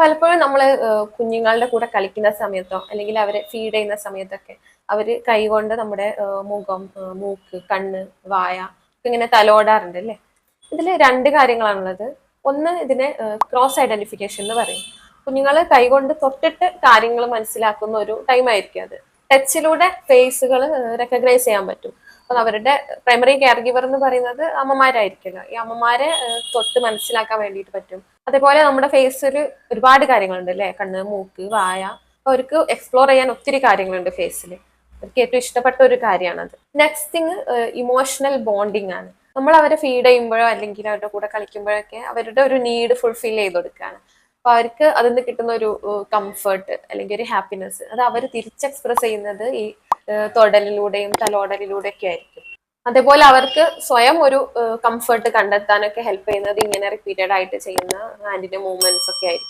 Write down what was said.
പലപ്പോഴും നമ്മൾ കുഞ്ഞുങ്ങളുടെ കൂടെ കളിക്കുന്ന സമയത്തോ അല്ലെങ്കിൽ അവരെ ഫീഡ് ചെയ്യുന്ന സമയത്തൊക്കെ അവർ കൈകൊണ്ട് നമ്മുടെ മുഖം മൂക്ക് കണ്ണ് വായ ഇങ്ങനെ തലോടാറുണ്ട് അല്ലേ? ഇതിൽ രണ്ട് കാര്യങ്ങളാണുള്ളത്. ഒന്ന് ഇതിനെ ക്രോസ് ഐഡന്റിഫിക്കേഷൻ എന്ന് പറയും. കുഞ്ഞുങ്ങൾ കൈകൊണ്ട് തൊട്ടിട്ട് കാര്യങ്ങൾ മനസ്സിലാക്കുന്ന ഒരു ടൈം ആയിരിക്കും അത്. ടച്ചിലൂടെ ഫേസുകൾ റെക്കഗ്നൈസ് ചെയ്യാൻ പറ്റും. അവരുടെ പ്രൈമറി കെയർ ഗിവർ എന്ന് പറയുന്നത് അമ്മമാരായിരിക്കുമല്ലോ ഈ അമ്മമാരെ തൊട്ട് മനസ്സിലാക്കാൻ വേണ്ടിയിട്ട് പറ്റും. അതേപോലെ നമ്മുടെ ഫേസിൽ ഒരുപാട് കാര്യങ്ങളുണ്ട് അല്ലേ? കണ്ണ് മൂക്ക് വായ. അവർക്ക് എക്സ്പ്ലോർ ചെയ്യാൻ ഒത്തിരി കാര്യങ്ങളുണ്ട് ഫേസിൽ അവർക്ക് ഏറ്റവും ഇഷ്ടപ്പെട്ട ഒരു കാര്യമാണത്. നെക്സ്റ്റ് തിങ് ഇമോഷണൽ ബോണ്ടിങ് ആണ്. നമ്മൾ അവരെ ഫീഡ് ചെയ്യുമ്പോഴോ അല്ലെങ്കിൽ അവരുടെ കൂടെ കളിക്കുമ്പോഴൊക്കെ അവരുടെ ഒരു നീഡ് ഫുൾഫിൽ ചെയ്ത് കൊടുക്കുകയാണ്. അപ്പൊ അവർക്ക് അതിൽ നിന്ന് കിട്ടുന്ന ഒരു കംഫർട്ട് അല്ലെങ്കിൽ ഒരു ഹാപ്പിനെസ് അത് അവർ തിരിച്ച് എക്സ്പ്രസ് ചെയ്യുന്നത് ഈ തൊടലിലൂടെയും തലോടലിലൂടെ ഒക്കെ ആയിരിക്കും. അതേപോലെ അവർക്ക് സ്വയം ഒരു കംഫർട്ട് കണ്ടെത്താനൊക്കെ ഹെൽപ്പ് ചെയ്യുന്നത് ഇങ്ങനെ റിപ്പീറ്റഡ് ആയിട്ട് ചെയ്യുന്ന ഹാൻഡിന്റെ മൂവ്മെന്റ്സ് ഒക്കെ ആയിരിക്കും.